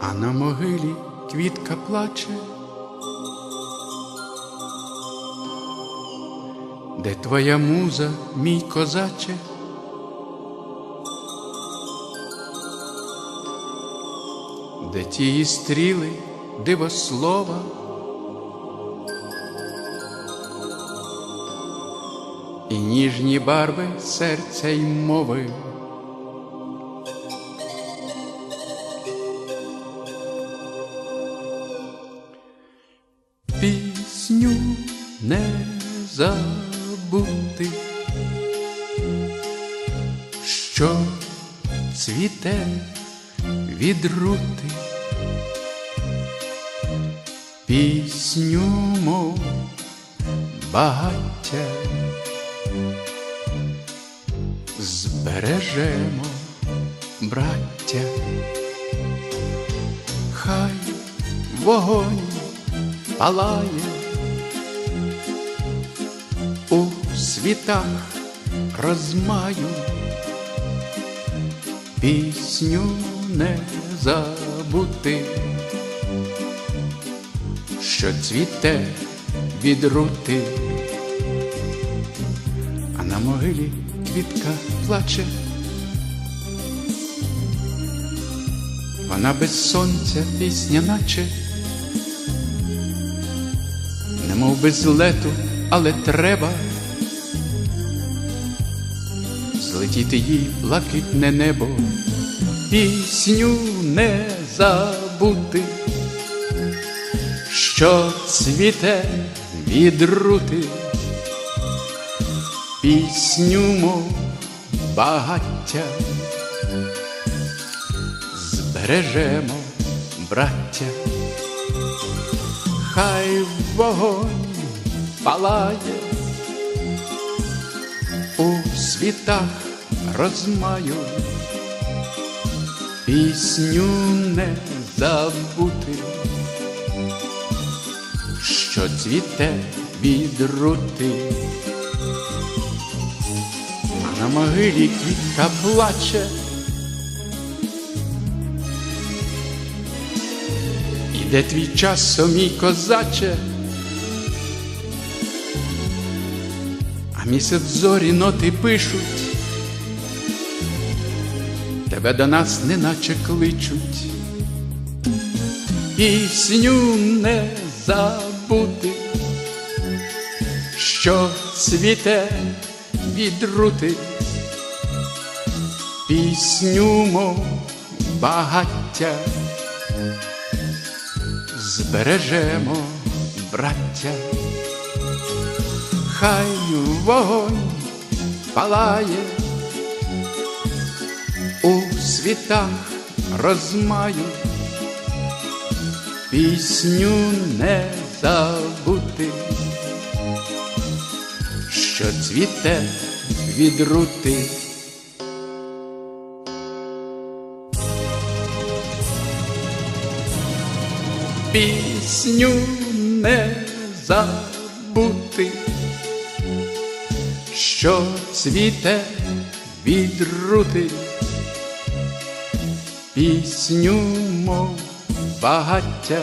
а на могилі квітка плаче, де твоя муза, мій козаче? Де ті стріли дивослова? І ніжні барви серця й мови. Пісню не забути, що цвіте від рути, пісню мов багаття. Збережемо, браття, хай вогонь палає у світах розмаю, пісню не забути, що цвіте від рути, а на могилі квітка плаче. Вона без сонця пісня наче, немов без лету, але треба. Злетіти їй блакитне небо, пісню не забути, що цвіте від рути, пісню мов багаття. Збережемо, браття, хай вогонь палає у світах розмаю, пісню не забути, що цвіте від рути, на могилі квітка плаче. Іде твій час, о мій козаче, а місяць зорі ноти пишуть, тебе до нас неначе кличуть, пісню не забути, що цвіте від рути, пісню мов багаття збережемо, браття, хай вогонь палає у світах розмаю, пісню не забути, що цвіте від рути. Пісню не забути, що цвіте від рути, пісню мов багаття,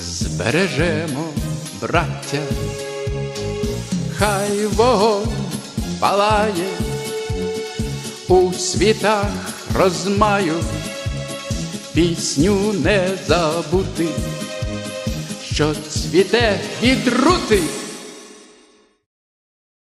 збережемо, браття, хай вогонь палає у світах розмаю пісню не забути, що цвіте від рути.